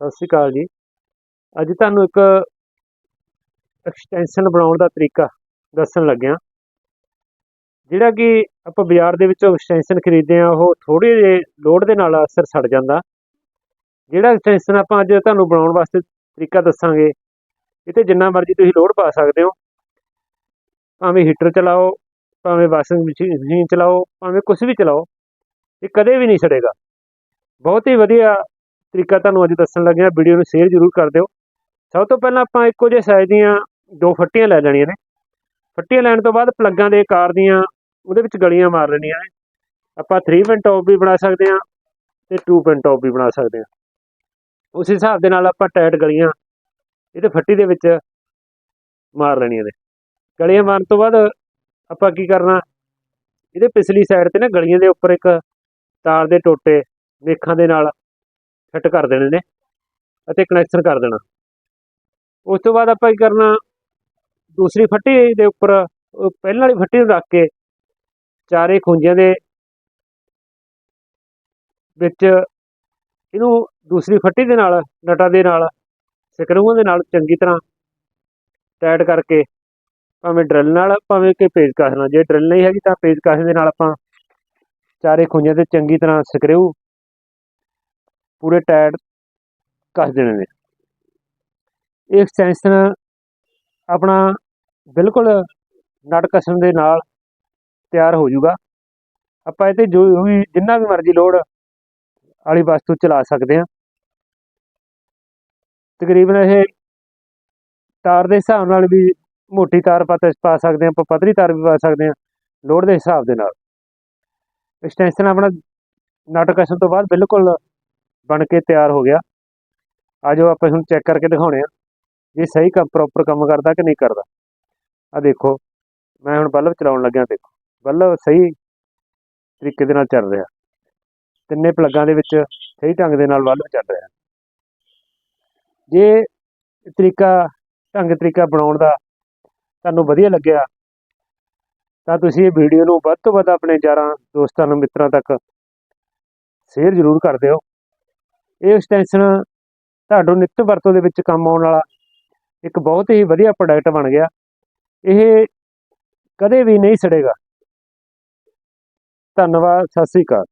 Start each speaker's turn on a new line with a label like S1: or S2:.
S1: ਸਤਿ ਸ਼੍ਰੀ ਅਕਾਲ ਜੀ। ਅੱਜ ਤੁਹਾਨੂੰ ਇੱਕ ਐਕਸਟੈਂਸ਼ਨ ਬਣਾਉਣ ਦਾ ਤਰੀਕਾ ਦੱਸਣ ਲੱਗਿਆ। ਜਿਹੜਾ ਕਿ ਆਪਾਂ ਬਾਜ਼ਾਰ ਦੇ ਵਿੱਚੋਂ ਐਕਸਟੈਂਸ਼ਨ ਖਰੀਦਦੇ ਆ ਉਹ ਥੋੜੇ ਜਿਹੇ ਲੋਡ ਦੇ ਨਾਲ ਅਸਰ ਸੜ ਜਾਂਦਾ। ਜਿਹੜਾ ਐਕਸਟੈਂਸ਼ਨ ਆਪਾਂ ਅੱਜ ਤੁਹਾਨੂੰ ਬਣਾਉਣ ਵਾਸਤੇ ਤਰੀਕਾ ਦੱਸਾਂਗੇ, ਇਹ ਤੇ ਜਿੰਨਾ ਮਰਜ਼ੀ ਤੁਸੀਂ ਲੋਡ ਪਾ ਸਕਦੇ ਹੋ। ਭਾਵੇਂ ਹੀਟਰ ਚਲਾਓ, ਭਾਵੇਂ ਵਾਸ਼ਿੰਗ ਮਸ਼ੀਨ ਚਲਾਓ, ਭਾਵੇਂ ਕੁਝ ਵੀ ਚਲਾਓ, ਇਹ ਕਦੇ ਵੀ ਨਹੀਂ ਸੜੇਗਾ ਬਹੁਤ ਹੀ ਵਧੀਆ ਤਰੀਕਾ ਤੁਹਾਨੂੰ ਅੱਜ ਦੱਸਣ ਲੱਗਿਆ ਵੀਡੀਓ ਨੂੰ ਸ਼ੇਅਰ ਜ਼ਰੂਰ ਕਰ ਦਿਓ। ਸਭ ਤੋਂ ਪਹਿਲਾਂ ਆਪਾਂ ਇੱਕੋ ਜਿਹੇ ਸਾਈਜ਼ ਦੀਆਂ ਦੋ ਫੱਟੀਆਂ ਲੈ ਲੈਣੀਆਂ ਨੇ। ਫੱਟੀਆਂ ਲੈਣ ਤੋਂ ਬਾਅਦ ਪਲੱਗਾਂ ਦੇ ਆਕਾਰ ਦੀਆਂ ਉਹਦੇ ਵਿੱਚ ਗਲੀਆਂ ਮਾਰ ਲੈਣੀਆਂ ਨੇ। ਆਪਾਂ 3 ਪਿੰਨ ਟੌਪ ਵੀ ਬਣਾ ਸਕਦੇ ਹਾਂ ਤੇ 2 ਪਿੰਨ ਟੌਪ ਵੀ ਬਣਾ ਸਕਦੇ ਹਾਂ। ਉਸ ਹਿਸਾਬ ਦੇ ਨਾਲ ਆਪਾਂ ਟਾਈਟ ਗਲੀਆਂ ਇਹਦੇ ਫੱਟੀ ਦੇ ਵਿੱਚ ਮਾਰ ਲੈਣੀਆਂ ਨੇ। ਗਲੀਆਂ ਮਾਰਨ ਤੋਂ ਬਾਅਦ ਆਪਾਂ ਕੀ ਕਰਨਾ, ਇਹਦੇ ਪਿਛਲੀ ਸਾਈਡ ਤੇ ਨਾ ਗਲੀਆਂ ਦੇ ਉੱਪਰ ਇੱਕ ਤਾਰ ਦੇ ਟੋਟੇ ਵੇਖਾਂ ਦੇ ਨਾਲ ਫਿੱਟ ਕਰ ਦੇਣੇ ਨੇ ਅਤੇ ਕਨੈਕਸ਼ਨ ਕਰ ਦੇਣਾ। ਉਸ ਤੋਂ ਬਾਅਦ ਆਪਾਂ ਕੀ ਕਰਨਾ, ਦੂਸਰੀ ਫੱਟੀ ਦੇ ਉੱਪਰ ਪਹਿਲਾਂ ਵਾਲੀ ਫੱਟੀ ਨੂੰ ਰੱਖ ਕੇ ਚਾਰੇ ਖੁੰਝਿਆਂ ਦੇ ਵਿੱਚ ਇਹਨੂੰ ਦੂਸਰੀ ਫੱਟੀ ਦੇ ਨਾਲ, ਨਟਾਂ ਦੇ ਨਾਲ, ਸਕਰੂਆਂ ਦੇ ਨਾਲ ਚੰਗੀ ਤਰ੍ਹਾਂ ਟਾਈਟ ਕਰਕੇ ਭਾਵੇਂ ਡਰਿਲ ਨਾਲ, ਭਾਵੇਂ ਕਿ ਪੇਚਕਸ ਨਾਲ। ਜੇ ਡਰਿਲ ਨਹੀਂ ਹੈਗੀ ਤਾਂ ਪੇਚਕਸ ਦੇ ਨਾਲ ਆਪਾਂ ਚਾਰੇ ਖੁੰਝਿਆਂ ਤੇ ਚੰਗੀ ਤਰ੍ਹਾਂ ਸਕਰੂ ਪੂਰੇ ਟਾਇਰ ਕੱਸ ਦੇਣੇ ਨੇ। ਇਹ ਐਕਸਟੈਂਸ਼ਨ ਆਪਣਾ ਬਿਲਕੁਲ ਨਟ ਕਸਣ ਦੇ ਨਾਲ ਤਿਆਰ ਹੋ ਜਾਊਗਾ। ਆਪਾਂ ਇਹ ਤੇ ਜੋ ਵੀ, ਜਿੰਨਾ ਵੀ ਮਰਜ਼ੀ ਲੋਡ ਵਾਲੀ ਵਸਤੂ ਚਲਾ ਸਕਦੇ ਹਾਂ। ਤਕਰੀਬਨ ਇਹ ਤਾਰ ਦੇ ਹਿਸਾਬ ਨਾਲ ਵੀ ਮੋਟੀ ਤਾਰ ਪਾ ਸਕਦੇ ਹਾਂ, ਆਪਾਂ ਪਤਲੀ ਤਾਰ ਵੀ ਪਾ ਸਕਦੇ ਹਾਂ, ਲੋਡ ਦੇ ਹਿਸਾਬ ਦੇ ਨਾਲ। ਐਕਸਟੈਂਸ਼ਨ ਆਪਣਾ ਨਟ ਕਸਣ ਤੋਂ ਬਾਅਦ ਬਿਲਕੁਲ ਬਣ ਕੇ ਤਿਆਰ ਹੋ ਗਿਆ। ਆ ਜਾਓ, ਆਪਾਂ ਹੁਣ ਚੈੱਕ ਕਰਕੇ ਦਿਖਾਉਣੇ ਆ ਜੇ ਸਹੀ ਕੰਮ ਪ੍ਰੋਪਰ ਕੰਮ ਕਰਦਾ ਕਿ ਨਹੀਂ ਕਰਦਾ। ਆ ਦੇਖੋ, ਮੈਂ ਹੁਣ ਬਲਬ ਚਲਾਉਣ ਲੱਗਿਆ, ਦੇਖੋ। ਬਲਬ ਸਹੀ ਤਰੀਕੇ ਦੇ ਨਾਲ ਚੱਲ ਰਿਹਾ। ਤਿੰਨੇ ਪਲੱਗਾਂ ਦੇ ਵਿੱਚ ਸਹੀ ਢੰਗ ਦੇ ਨਾਲ ਬਲਬ ਚੱਲ ਰਿਹਾ। ਜੇ ਤਰੀਕਾ, ਢੰਗ ਤਰੀਕਾ ਬਣਾਉਣ ਦਾ ਤੁਹਾਨੂੰ ਵਧੀਆ ਲੱਗਿਆ, ਤਾਂ ਤੁਸੀਂ ਇਹ ਵੀਡੀਓ ਨੂੰ ਵੱਧ ਤੋਂ ਵੱਧ ਆਪਣੇ ਯਾਰਾਂ, ਦੋਸਤਾਂ ਨੂੰ ਮਿੱਤਰਾਂ ਤੱਕ ਸ਼ੇਅਰ ਜ਼ਰੂਰ ਕਰ ਦਿਓ। ਇਹ ਐਕਸਟੈਂਸ਼ਨ ਤੁਹਾਡੇ ਨਿੱਤ ਵਰਤੋਂ ਦੇ ਵਿੱਚ ਕੰਮ ਆਉਣ ਵਾਲਾ ਇੱਕ ਬਹੁਤ ਹੀ ਵਧੀਆ ਪ੍ਰੋਡਕਟ ਬਣ ਗਿਆ। ਇਹ ਕਦੇ ਵੀ ਨਹੀਂ ਸੜੇਗਾ। ਧੰਨਵਾਦ, ਸਤਿ ਸ੍ਰੀ ਅਕਾਲ।